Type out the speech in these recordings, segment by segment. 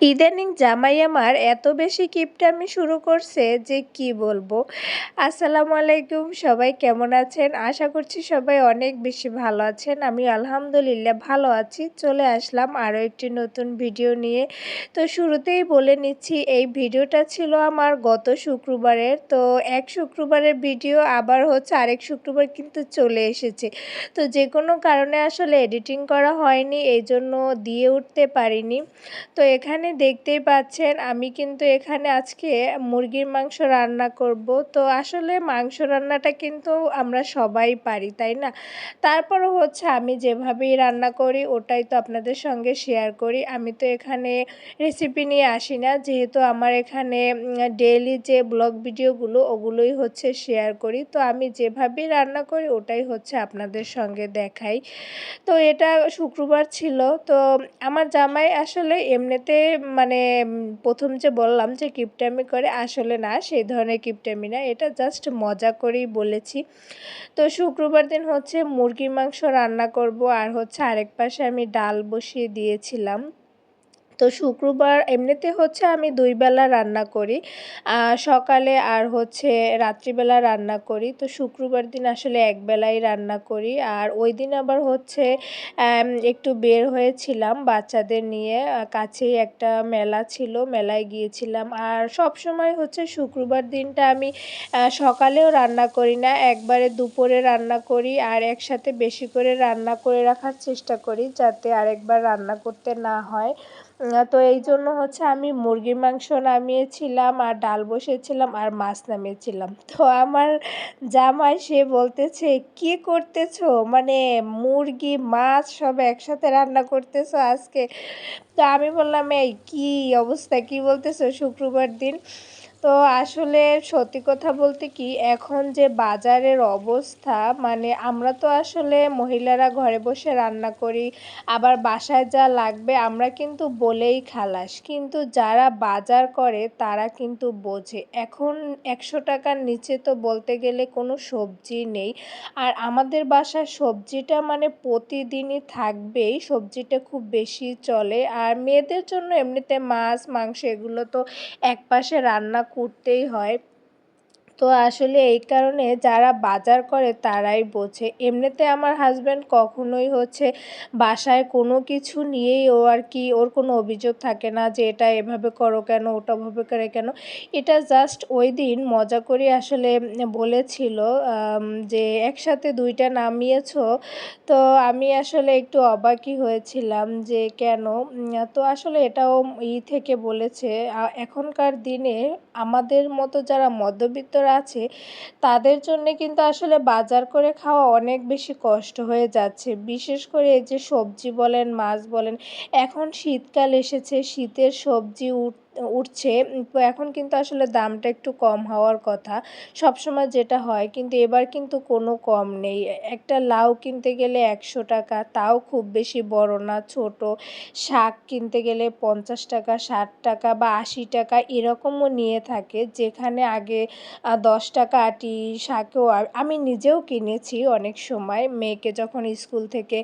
ইদানিং জামাই আমার এত বেশি কিপটামি শুরু করছে যে কি বলব? আসসালামু আলাইকুম, সবাই কেমন আছেন? আশা করছি সবাই অনেক বেশি ভালো আছেন। আমি আলহামদুলিল্লাহ ভালো আছি। চলে আসলাম আরও একটি নতুন ভিডিও নিয়ে। তো শুরুতেই বলে নিচ্ছি, এই ভিডিওটা ছিল আমার গত শুক্রবারের। তো এক শুক্রবারের ভিডিও, আবার হচ্ছে আরেক শুক্রবার কিন্তু চলে এসেছে। তো যে কোনো কারণে আসলে এডিটিং করা হয়নি এই জন্য দিয়ে উঠতে পারিনি। তো এখানে এখানে দেখতেই পাচ্ছেন, আমি কিন্তু এখানে আজকে মুরগির মাংস রান্না করব। তো আসলে মাংস রান্নাটা কিন্তু আমরা সবাই পারি, তাই না? তারপরও হচ্ছে আমি যেভাবেই রান্না করি, ওটাই তো আপনাদের সঙ্গে শেয়ার করি। আমি তো এখানে রেসিপি নিয়ে আসি না, যেহেতু আমার এখানে ডেইলি যে ব্লগ ভিডিওগুলো ওগুলোই হচ্ছে শেয়ার করি। তো আমি যেভাবেই রান্না করি, ওটাই হচ্ছে আপনাদের সঙ্গে দেখাই। তো এটা শুক্রবার ছিল, তো আমার জামাই আসলে এমনিতে মানে প্রথম যে বললাম যে কিপটামি করে, আসলে না, সেই ধরনের কিপটামি না। এটা জাস্ট মজা করেই বলেছি। তো শুক্রবার দিন হচ্ছে মুরগির মাংস রান্না করব, আর হচ্ছে আরেক পাশে আমি ডাল বসিয়ে দিয়েছিলাম। তো শুক্রবার এমনিতে হচ্ছে আমি দুই বেলা রান্না করি। সকালে আর হচ্ছে রাত্রিবেলা রান্না করি। তো শুক্রবার দিন আসলে এক বেলাই রান্না করি। আর ওই দিন আবার হচ্ছে একটু বের হয়েছিলাম বাচ্চাদের নিয়ে। কাছেই একটা মেলা ছিল, মেলায় গিয়েছিলাম। আর সব সময় হচ্ছে শুক্রবার দিনটা আমি সকালেও রান্না করি না, একবারে দুপুরে রান্না করি। আর একসাথে বেশি করে রান্না করে রাখার চেষ্টা করি যাতে আরেকবার রান্না করতে না হয়। তো এই জন্য হচ্ছে আমি মুরগির মাংস নামিয়েছিলাম, আর ডাল বসেছিলাম, আর মাছ নামিয়েছিলাম। তো আমার জামাই সে বলতেছে, কি করতেছো? মানে মুরগি, মাছ সব একসাথে রান্না করতেছো আজকে? তো আমি বললাম, এই কি অবস্থা? কি বলতেছো শুক্রবার দিন? তো আসলে সত্যি কথা বলতে কি, এখন যে বাজারের অবস্থা মানে আমরা তো আসলে মহিলারা ঘরে বসে রান্না করি, আবার বাসায় যা লাগবে আমরা কিন্তু বলেই খালাস। কিন্তু যারা বাজার করে তারা কিন্তু বোঝে। এখন একশো টাকার নিচে তো বলতে গেলে কোনো সবজি নেই। আর আমাদের বাসায় সবজিটা মানে প্রতিদিনই থাকবেই, সবজিটা খুব বেশি চলে। আর মেয়েদের জন্য এমনিতে মাছ, মাংস এগুলো তো এক পাশে রান্না করতেই হয়। তো আসলে এই কারণে যারা বাজার করে তারাই বোঝে। এমনিতে আমার হাজব্যান্ড কখনোই হচ্ছে বাসায় কোনো কিছু নিয়েই ও আর কি, ওর কোনো অভিযোগ থাকে না যে এটা এভাবে করো কেন, ওটা ওটাভাবে করে কেন। এটা জাস্ট ওই দিন মজা করে আসলে বলেছিল যে একসাথে দুইটা নামিয়েছ, তো আমি আসলে একটু অবাকই হয়েছিলাম যে কেন? তো আসলে এটাও ই থেকে বলেছে এখনকার দিনে আমাদের মতো যারা মধ্যবিত্তরা আছে, তাদের জন্যে কিন্তু আসলে বাজার করে খাওয়া অনেক বেশি কষ্ট হয়ে যাচ্ছে। বিশেষ করে এই যে সবজি বলেন, মাছ বলেন, এখন শীতকাল এসেছে, শীতের সবজি উঠ উঠছে। তো এখন কিন্তু আসলে দামটা একটু কম হওয়ার কথা। সবসময় যেটা হয়, কিন্তু এবার কিন্তু কোনো কম নেই। একটা লাউ কিনতে গেলে একশো টাকা, তাও খুব বেশি বড় না, ছোট। শাক কিনতে গেলে পঞ্চাশ টাকা, ষাট টাকা বা আশি টাকা এরকমও নিয়ে থাকে। যেখানে আগে দশ টাকা, আটি শাকেও আমি নিজেও কিনেছি অনেক সময়। মেয়েকে যখন স্কুল থেকে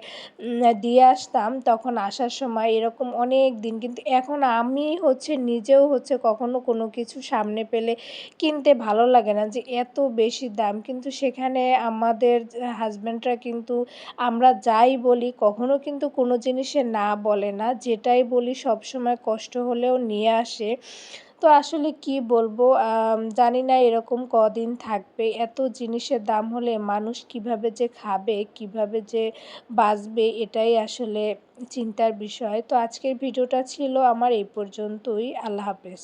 দিয়ে আসতাম, তখন আসার সময় এরকম অনেক দিন, কিন্তু এখন আমি হচ্ছে নিজেও হচ্ছে কখনো কোনো কিছু সামনে পেলে কিনতে ভালো লাগে না যে এত বেশি দাম। কিন্তু সেখানে আমাদের হাজব্যান্ডরা কিন্তু আমরা যাই বলি কখনো কিন্তু কোনো জিনিসে না বলে না। যেটাই বলি সবসময় কষ্ট হলেও নিয়ে আসে। তো আসলে কি বলব? জানি না এরকম কদিন থাকবে। এত জিনিসের দাম হলে মানুষ কীভাবে যে খাবে, কীভাবে যে বাঁচবে, এটাই আসলে চিন্তার বিষয়। তো আজকের ভিডিওটা ছিল আমার এই পর্যন্তই। আল্লাহ হাফেজ।